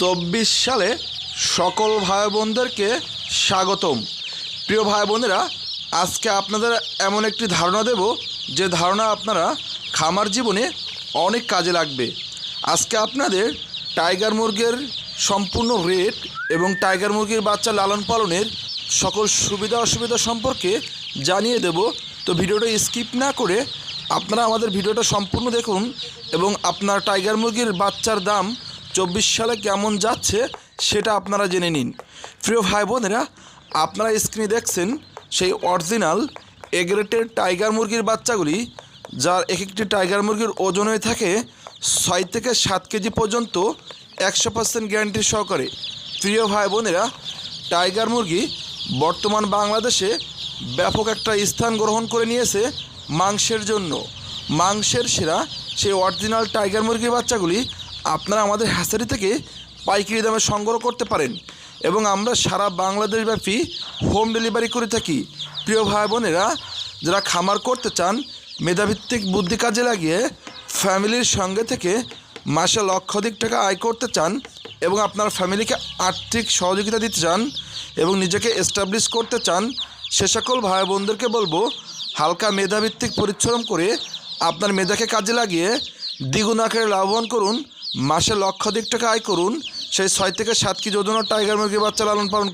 চব্বিশ সালে সকল ভাই বোনদেরকে স্বাগতম। প্রিয় ভাই বোনেরা আজকে আপনাদের এমন একটি ধারণা দেব যে ধারণা আপনারা খামার জীবনে অনেক কাজে লাগবে। আজকে আপনাদের টাইগার মুরগির সম্পূর্ণ রেট এবং টাইগার মুরগির বাচ্চা লালন পালনের সকল সুবিধা অসুবিধা সম্পর্কে জানিয়ে দেব। তো ভিডিওটা স্কিপ না করে আপনারা আমাদের ভিডিওটা সম্পূর্ণ দেখুন এবং আপনার টাইগার মুরগির বাচ্চার দাম চব্বিশ সালে কেমন যাচ্ছে সেটা আপনারা জেনে নিন। প্রিয় ভাই বোনেরা, আপনারা স্ক্রিনে দেখছেন সেই অরিজিনাল এগ্রেটেড টাইগার মুরগির বাচ্চাগুলি, যার এক একটি টাইগার মুরগির ওজন হয়ে থাকে ছয় থেকে সাত কেজি পর্যন্ত একশো পার্সেন্ট গ্যারান্টি সহকারে। প্রিয় ভাই বোনেরা টাইগার মুরগি বর্তমান বাংলাদেশে ব্যাপক একটা স্থান গ্রহণ করে নিয়েছে মাংসের জন্য। মাংসের সেরা সেই অরিজিনাল টাইগার মুরগির বাচ্চাগুলি আপনারা আমাদের হ্যাচারি থেকে পাইকারি দামে সংগ্রহ করতে পারেন এবং আমরা সারা বাংলাদেশ ব্যাপী হোম ডেলিভারি করে থাকি। প্রিয় ভাই বোনেরা, যারা খামার করতে চান, মেধাভিত্তিক বুদ্ধি কাজে লাগিয়ে ফ্যামিলির সঙ্গে থেকে মাসে লক্ষাধিক টাকা আয় করতে চান এবং আপনার ফ্যামিলিকে আর্থিক সহযোগিতা দিতে চান এবং নিজেকে এস্টাবলিশ করতে চান, সে সকল ভাই বোনদেরকে বলব, হালকা মেধাভিত্তিক পরিশ্রম করে আপনার মেধাকে কাজে লাগিয়ে দ্বিগুণ আকারে লাভবান করুন। মাসে লক্ষাধিক টাকা আয় করুন। সেই ছয় থেকে সাত কেজি ওজনের টাইগার মুরগি বাচ্চা লালন পালন